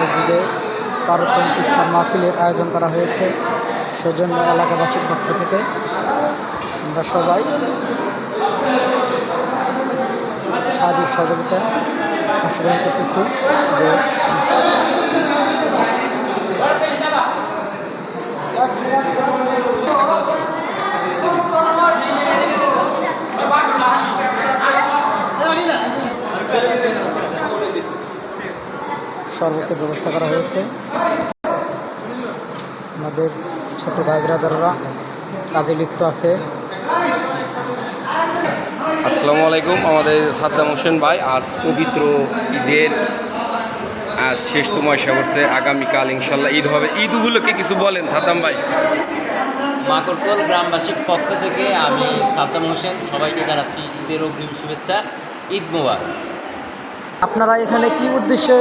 মসজিদে বারোতম ইফতার মাহফিলের আয়োজন করা হয়েছে। সেজন্য এলাকাবাসীর পক্ষ থেকে আমরা সবাই সাহায্য সহযোগিতায় অংশগ্রহণ করতেছি যে শরবতের ব্যবস্থা করা হয়েছে। আমাদের ছোট ভাই ব্রাদাররা কাজে লিপ্ত আছে। আসসালামু আলাইকুম আমাদের সাদ্দাম হোসেন ভাই আজ পবিত্র ঈদের আজ শেষতম এসে করছে আগামীকাল ইনশাল্লাহ ঈদ হবে। ঈদ উপলক্ষে কিছু বলেন সাদ্দাম ভাই। মাকড়কোল গ্রামবাসীর পক্ষ থেকে আমি সাদ্দাম হোসেন সবাইকে জানাচ্ছি ঈদের অগ্রিম শুভেচ্ছা ঈদ মোবারক। আপনারা এখানে কি উদ্দেশ্যে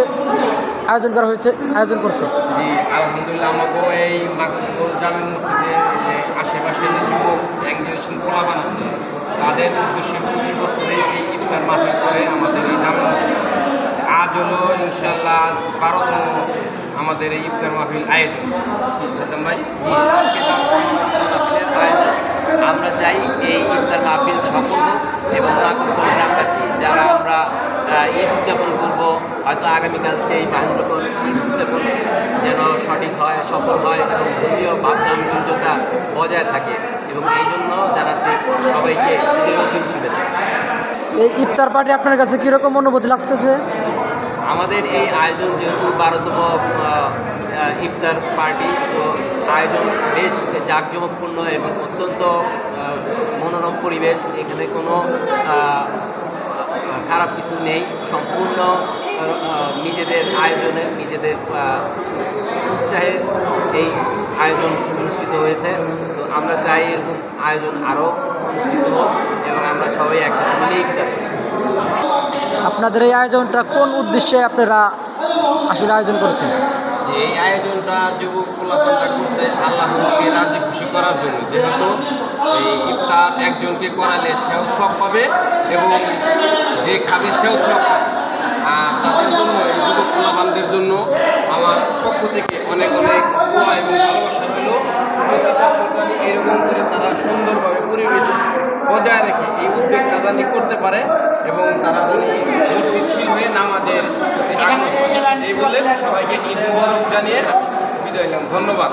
আয়োজন করা হয়েছে আয়োজন করছে? জি আলহামদুলিল্লাহ আমাকেও এই মাকবুল জামিন মসজিদে যে আশেপাশে যে যুবক একজন পোলা বানাচ্ছে তাদের উদ্দেশ্যে প্রতি বছরে এই ইফতার মাহফিল করে আমাদের এই জামিন মসজিদ। আজ হলো ইনশাল্লাহ বারোতম আমাদের এই ইফতার মাহফিল আয়োজন। ভাই আমরা চাই এই ইফতার মাহফিল সফল হোক এবং মাকড়কোল গ্রামবাসী যারা আমরা আহ, ঈদ উদযাপন করব হয়তো আগামীকাল সেই বাহুল্যকর ঈদ উদযাপন যেন সঠিক হয় সফল হয় এবং ধর্মীয় ভাবগাম্ভীর্যতা বজায় থাকে এবং এই জন্য জানাচ্ছি সবাইকে শুভেচ্ছা। এই ইফতার পার্টি আপনার কাছে কীরকম অনুভূতি লাগতেছে? আমাদের এই আয়োজন যেহেতু বারোতম ইফতার পার্টি তো আয়োজন বেশ জাঁকজমকপূর্ণ এবং অত্যন্ত মনোরম পরিবেশ। এখানে কোনো খারাপ কিছু নেই। সম্পূর্ণ নিজেদের আয়োজনে নিজেদের উৎসাহে এই আয়োজন অনুষ্ঠিত হয়েছে। তো আমরা চাই এরকম আয়োজন আরও অনুষ্ঠিত হোক এবং আমরা সবাই একসাথে মিলে ইফতার করি। আপনাদের এই আয়োজনটা কোন উদ্দেশ্যে আপনারা আসলে আয়োজন করেছেন? যে এই আয়োজনটা যুবক করতে আল্লাহকে রাজি খুশি করার জন্য যেহেতু এই ইফতার একজনকে করালে সেও সব পাবে এবং যে খাবে সেও সব পাবে আর তাদের জন্য এই যুবক পোলাপানদের জন্য আমার পক্ষ থেকে অনেক অনেক দোয়া এবং ভালোবাসা রইল প্রতিটা সরকারি এরকম করে তারা সুন্দরভাবে পরিবেশ বজায় রেখে এই উদ্যোগটা জানি করতে পারে এবং তারা যদি মসজিদ হয়ে নামাজের। এই বলে সবাইকে ঈদ জানিয়ে বিদায় ধন্যবাদ।